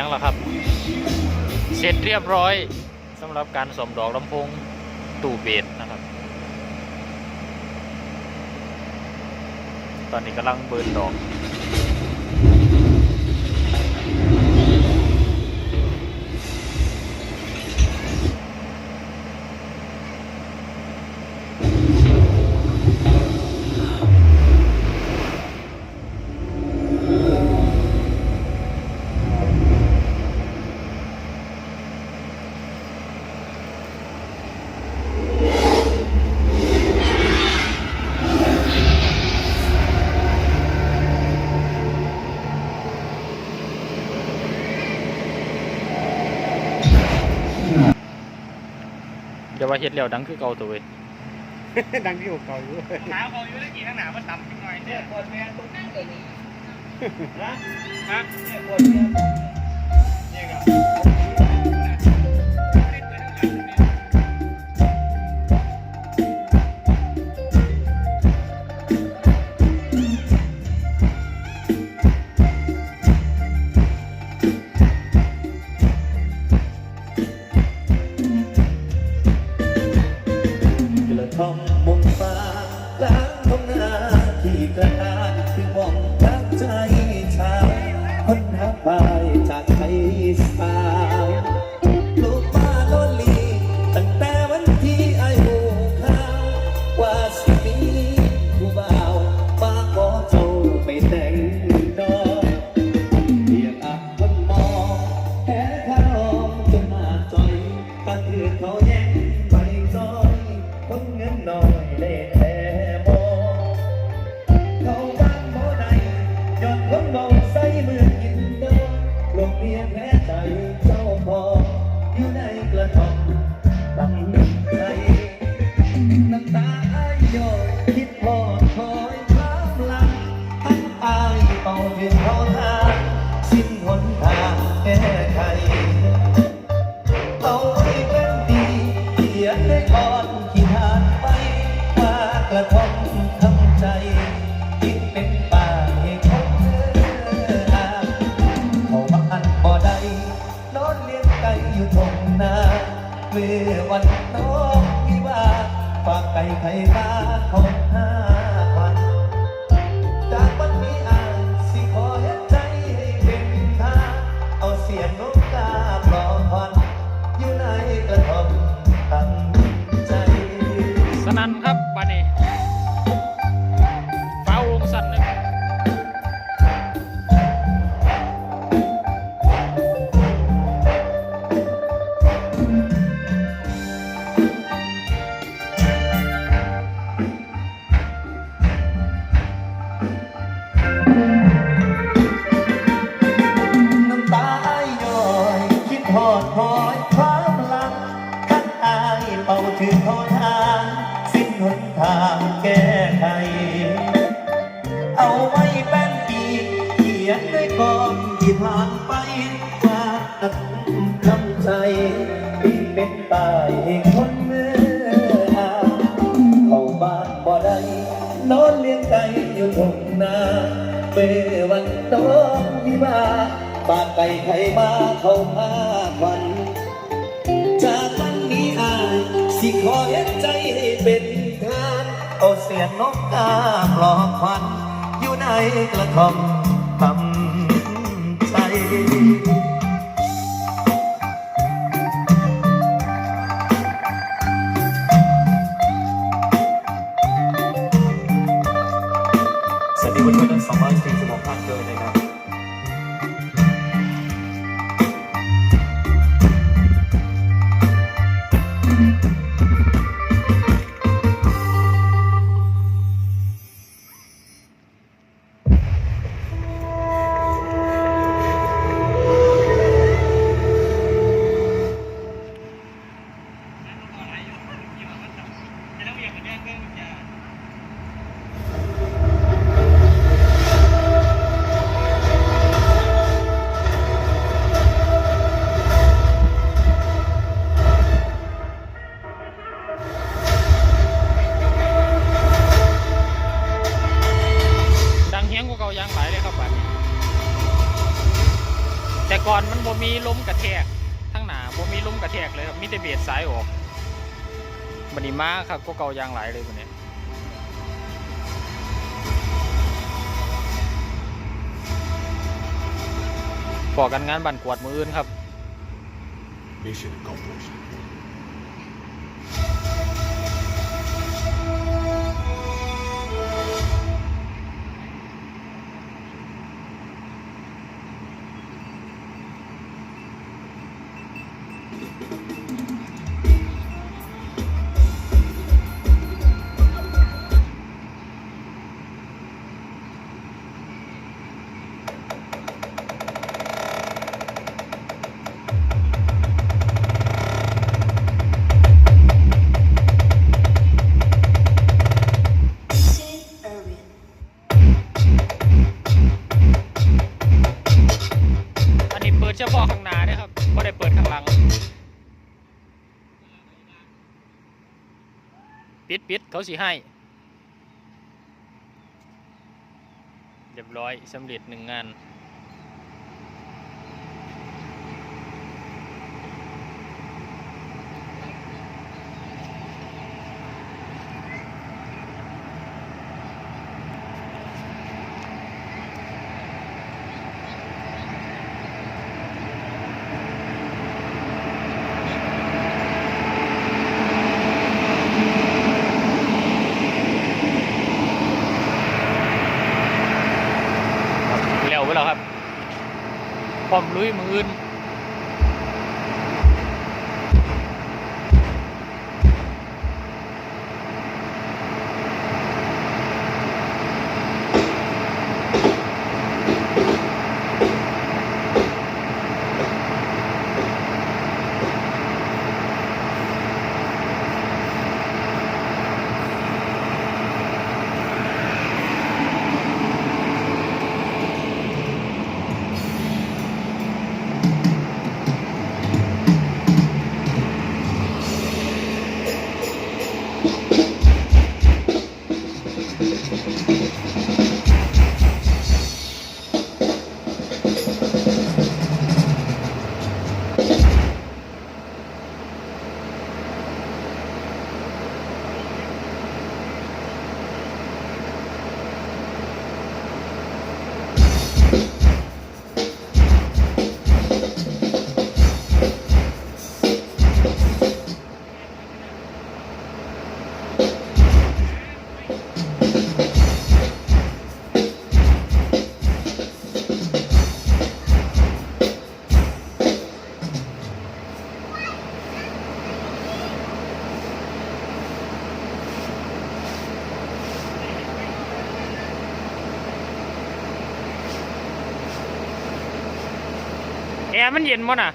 สียงแล้วครับ เสร็จเรียบร้อยสำหรับการสมดอกลำโพงตู้เบสนะครับ ตอนนี้กำลังเบิร์นดอก อย่าว่าเฮ็ดแล้วดังคือเก่าตัวเว้ยดังที่อกเก่าอยู่หนาวเขาอยู่ได้กี่ข้างหนาวมันต่ำขึ้นหน่อยเนี่ยปวดแม่ตรงนั้นเลยนี่นะฮะเนี่ยปวดแม่เนี่ยค หาปลายจากไทยสา เป่าเพียงเขาทางสิ้นหนทางแก้ไขเอาไว้เป็นดีเขียนในก่อนที่ผ่านไปว่ากระทบทำใจยิ่งเป็นป่าให้คนเมื่ออาเขามาอันบ่ได้นอนเลี้ยงไก่อยู่ทงนาเมื่อวันน้องวิวาฝากไก่ไข่มาเขาห้า แก้ไข เอาไว้แป้นปีเขียนด้วยกองที่ผ่านไปว่าตัดคำใจที่เป็นตายคนเมื่ออาเข้าบ้านบ่ได้นอนเลี้ยงไก่อยู่ทงนาเมื่อวันน้องวิวาห์บ้านไก่ไข่มาเข้ามา เอาเสียงนกกาปลอบควันอยู่ในกระท่อมทำใจ ก่อยางหลายเลยครับบัดนี้แต่ก่อนมันบ่มีลมกระแทกทั้งหนาบ่มีลมกระแทกเลยครับมีแต่เบียดสายออกบันนี้มาครับก็เก่ายางหลายเลยวันนี้พอกันงานบันกวดมืออื่นครับ Mission accomplished. ปิดปิดเขาสิให้ เรียบร้อยสำเร็จหนึ่งงาน เร็วไปแล้วครับ พร้อมลุยมืออื่น ร์มันเย็นมั้งน่ะ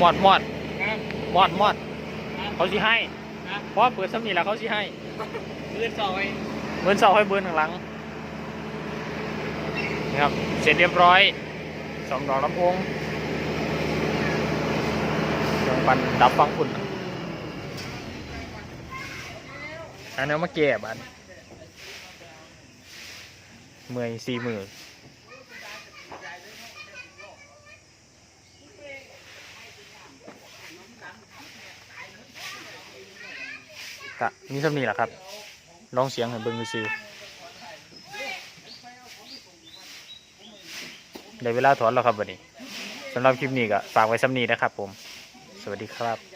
มอดมอดครับมอดมอดครับเขาสิให้นะเพราะว่าเปิดซ้ำนี่แล้วเขาสิให้เลื่อนซอยเบิร์นเสาให้เบิร์นข้างหลังนี่ครับเสร็จเรียบร้อยสองดอกลำโพงเครื่องปั่นดับฟังอุ่นอันนี้มาแก้บันเมื่อยสี่มือ กะนี่สำนีแหละครับ ลองเสียงให้เบิ่งซื้อได้เวลาถอนแล้วครับวันนี้สำหรับคลิปนี้ก็ฝากไว้สำนีนะครับผม สวัสดีครับ